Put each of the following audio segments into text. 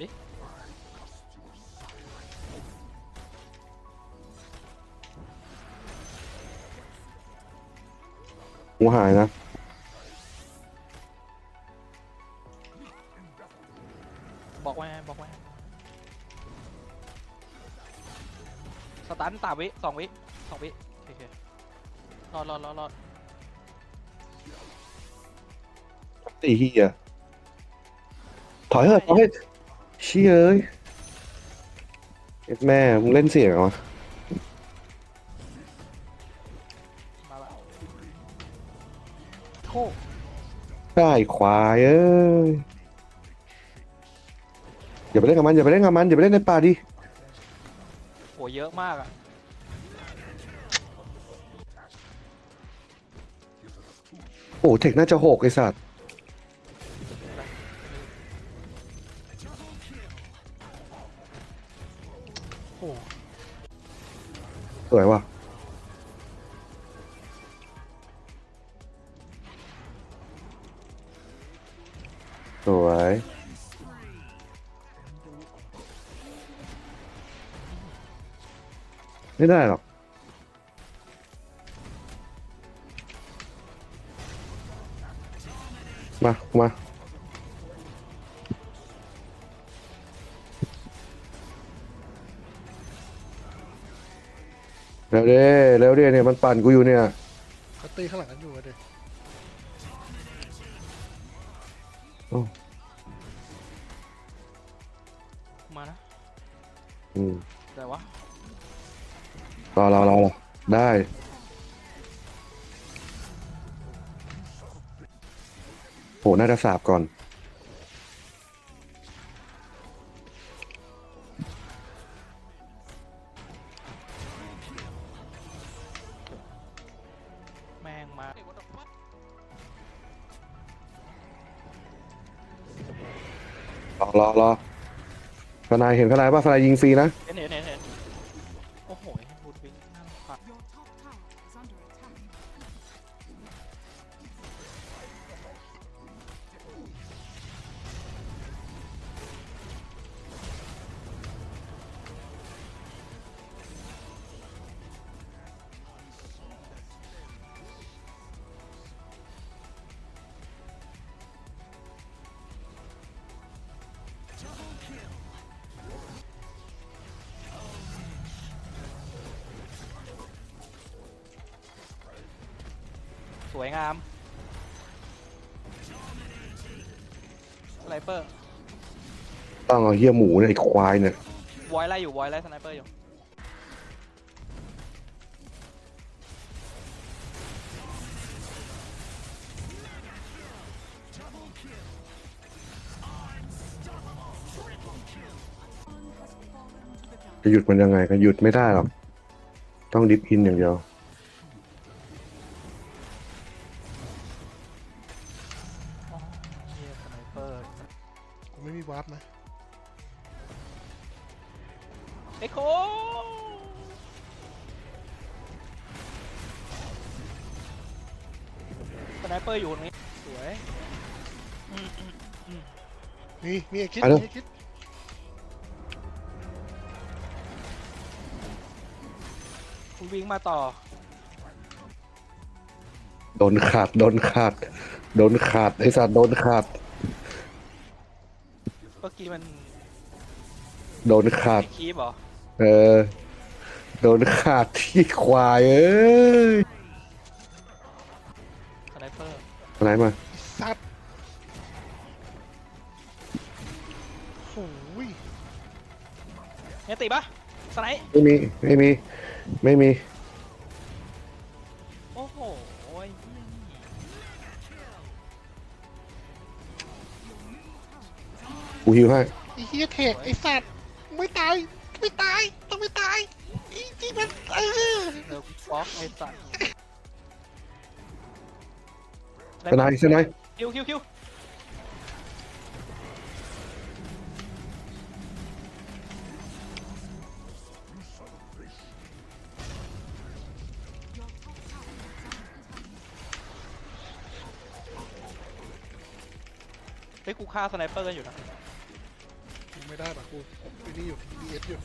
ดิหูหายนะบอกไว้บอกไว้สตันสามวิสองวิสองวิโอเครอดรอดรอดรอดตีเฮียถอยเถอะถอยเชี่ยเอ้ยเอ็ดแม่มึงเล่นเสียงเหรอมาแล้วโคได้ควายเอ้ยอย่าไปเล่นกับมันอย่าไปเล่นกับมันอย่าไปเล่นในป่าดิโหเยอะมากอะโอ้เทคน่าจะหกไอสัตว์ สวย ไม่ได้หรอก มา มาเร็วเด้เร็วเด้เนี่ยมันปั่นกูอยู่เนี่ยเขาตีข้างหลังกันอยู่อะเด็ก อืมแต่วะรอรอรอรอได้ โห น่าจะสาบก่อน แม่งมารอรอรอ สนายเห็นสนายป่ะสนายยิงฟรีนะเห็นเห็นเห็นเห็น สวยงามสไนเปอร์ต้องเอาเหี้ยหมูเนี่ยไอ้ควายเนี่ย วอยไล่อยู่วอยไล่สไนเปอร์อยู่จะหยุดมันยังไงก็หยุดไม่ได้หรอก ต้องดิฟอินอย่างเดียว ไม่มีวาร์ปนะเอ็กโคสไนเปอร์อยู่ตรงนี้ สวยอืมอืมอืมมีมีไอ้คิดไปเร็ว มีไอ้คิดคุณวิ่งมาต่อ โดนขาด โดนขาด โดนขาดไอ้สัตว์โดนขาดเมื่อกี้มันโดนขาด มีคีบเหรอเออ โดนขาดที่ควายเอ้ยสไนเปอร์อะไรมาไอ้สัตว์โอ้ยเนี่ยติปะสไนป์ไม่มี ไม่มี ไม่มี กูฮิวให้ไอ้เฮียเทคไอ้สัตว์ไม่ตายไม่ตายต้องไม่ตายไอ้ที่มันเออเดี๋ยวบล็อกไอ้สัตว์สนายสนายคิวคิวคิวเฮ้ยกูฆ่าสไนเปอร์กันอยู่นะ ไม่ได้ปะกูไอ้นี่อยู่ DPS อยู่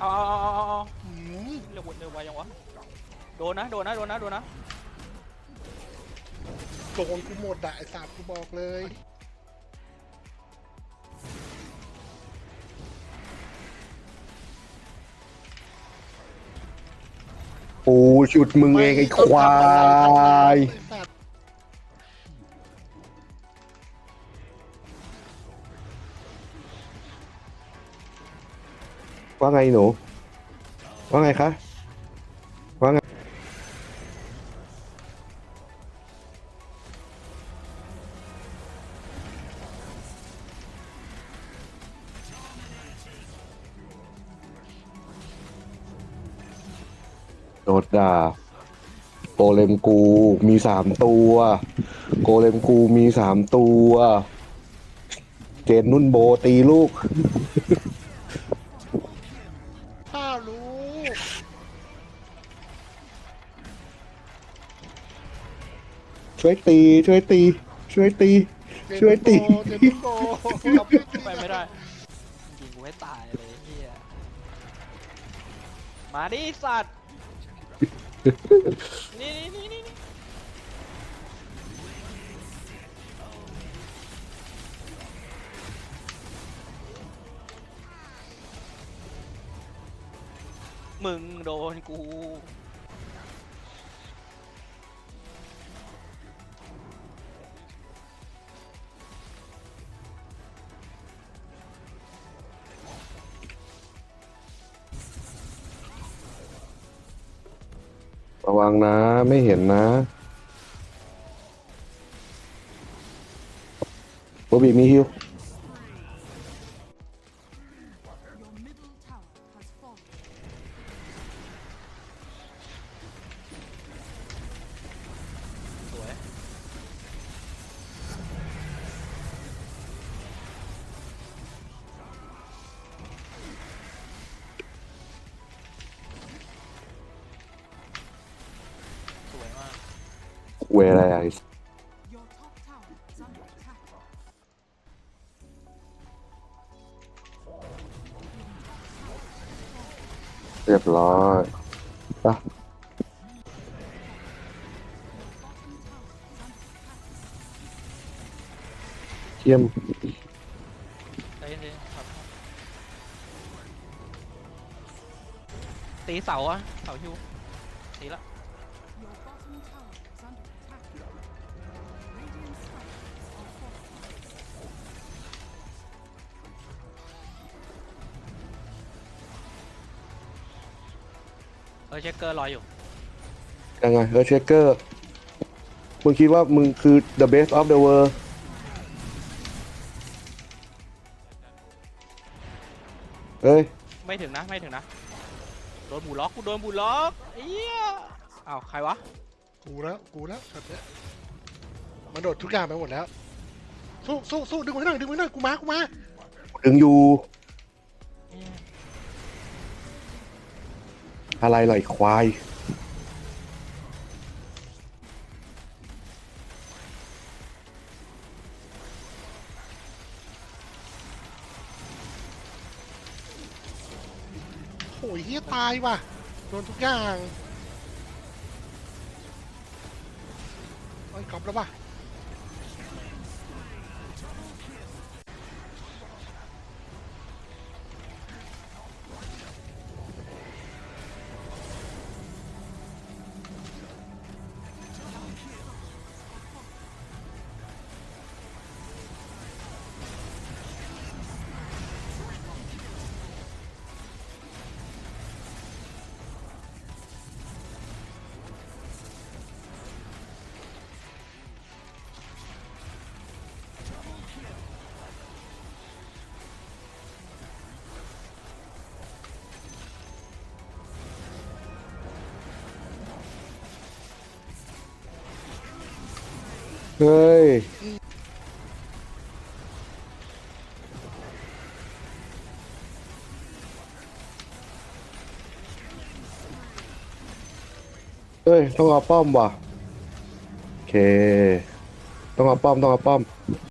เอาเอาเอาเอาเอาอืมเร็วเร็วไวยังวะ โดนนะ โดนนะ โดนนะ โดนนะ โดนกูหมดอะไอ้สัตว์กูบอกเลยปูชุดมึงเองไอ้ควาย ว่าไงหนู ว่าไงคะว่าไงโดดด่าโกเลมกูมีสามตัว โกเลมกูมีสามตัว เจนนุ่นโบตีลูก ช่วยตี ช่วยตี ช่วยตี ช่วยตีเจนโกเจนโกไปไม่ได้ยิงกูให้ตายเลยเฮียมาดิสัตว์ นี่นี่นี่นี่มึงโดนกู วังนะไม่เห็นนะโบบีมีฮิว เวยอะไรอะเรียบร้อยปะเยี่ยมตีเสาอะเสาฮิวตีละ เออเช็คเกอร์รออยู่ ยังไงเออเชคเกอร์มึงคิดว่ามึงคือ the best of the world เอ้ย ไม่ถึงนะ ไม่ถึงนะ โดนบูล็อกกูโดนบูล็อกเอี้ยอ้าวใครวะ กูแล้วกูแล้วแบบเนี้ยมันโดดทุกอย่างไปหมดแล้ว สู้สู้สู้ดึงไว้หน่อยดึงไว้หน่อยกูมากูมา ดึงอยู่ อะไรหล่อยควาย โอ้ยเฮียตายว่ะ โดนทุกอย่างไอ้ยกอบแล้วป่ะ เฮ้ย เฮ้ย ต้องเอาป้อมว่ะ โอเค ต้องเอาป้อม ต้องเอาป้อม